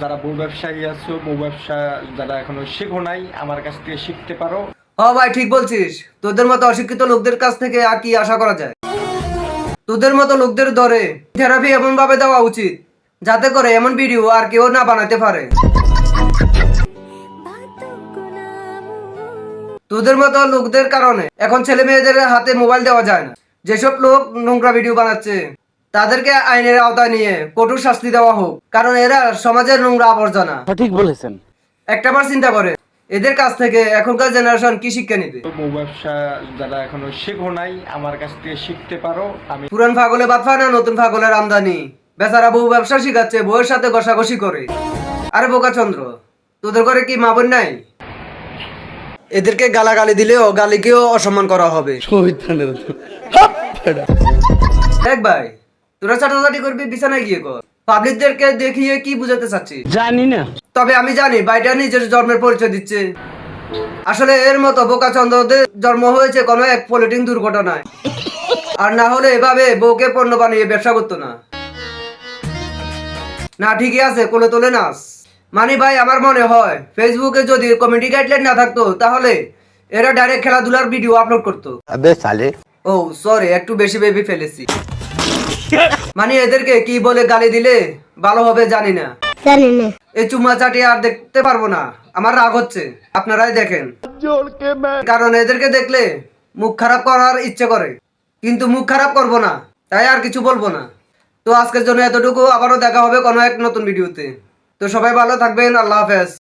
যারা বউ ব্যবসায়ী আছো বউ ব্যবসা যারা এখনও শেখো নাই, আমার কাছ থেকে শিখতে পারো। হ ভাই, ঠিক বলছিস। তোদের মতো অশিক্ষিত লোকদের কাছ থেকে আর কি আশা করা যায়? তোদের মতো লোকদের থেরাপি এমন ভাবে দেওয়া উচিত, যাতে করে এমন ভিডিও আর কেউ না বানাতে পারে। তোদের মতো লোকদের কারণে এখন ছেলে মেয়েদের হাতে মোবাইল দেওয়া যায় না। যেসব লোক নোংরা ভিডিও বানাচ্ছে তাদেরকে আইনের আওতায় নিয়ে কঠোর শাস্তি দেওয়া হোক কারণ এরা সমাজের নোংরা আবর্জনা। সঠিক বলেছেন। একটা বার চিন্তা করে এদের কাছ থেকে এখনকার জেনারেশন কি শিক্ষা নিবে? বউ ব্যবসা যারা এখনও শেখো নাই আমার কাছ থেকে শিখতে পারো আমি পুরান ফাগলে বাদ পায় না নতুন ফাগলের আমদানি? বেচারা বউ ব্যবসা শিখাচ্ছে বউয়ের সাথে ঘষাঘষি করে। আরে বোকা চন্দ্র তোদের করে কি মা বোন নাই? এদেরকে গালাগালি দিলেও গালিকেও অসম্মান করা হবে। দেখ ভাই তোরা চাটাচাটি করবি বিছানায় গিয়ে কর। পাবলিকদেরকে দেখিয়ে কি বুঝাতে চাচ্ছি জানি না। তবে আমি জানি বাইটা নিজের জন্মের পরিচয় দিচ্ছে। আসলে এর মতো বোকা চন্দ্রদের জন্ম হয়েছে কোনো এক পলিটিং দুর্ঘটনায়। আর না হলে এভাবে বউকে পণ্য বানিয়ে ব্যবসা করতো না। না ঠিকই আছে কোলে তোলে নাস। মানি ভাই আমার মনে হয় ফেসবুকে যদি কমিটি গাইডলাইন না থাকতো তাহলে এরা ডাইরেক্ট খেলাধুলার ভিডিও আপলোড করতো। ও সরি একটু বেশি বেবি ফেলেছি। মানে এদেরকে কি বলে গালি দিলে? ভালো হবে জানি না। জানি না। এই চুমা চাটি আর দেখতে পারব না। আমার রাগ হচ্ছে। আপনারাই দেখেন। কারণ এদেরকে দেখলে মুখ খারাপ করার ইচ্ছে করে। কিন্তু মুখ খারাপ করব না। তাই আর কিছু বলব না। তো আজকের জন্য এতটুকু। আবারও দেখা হবে কোনো এক নতুন ভিডিওতে। তো সবাই ভালো থাকবেন। আল্লাহ হাফেজ।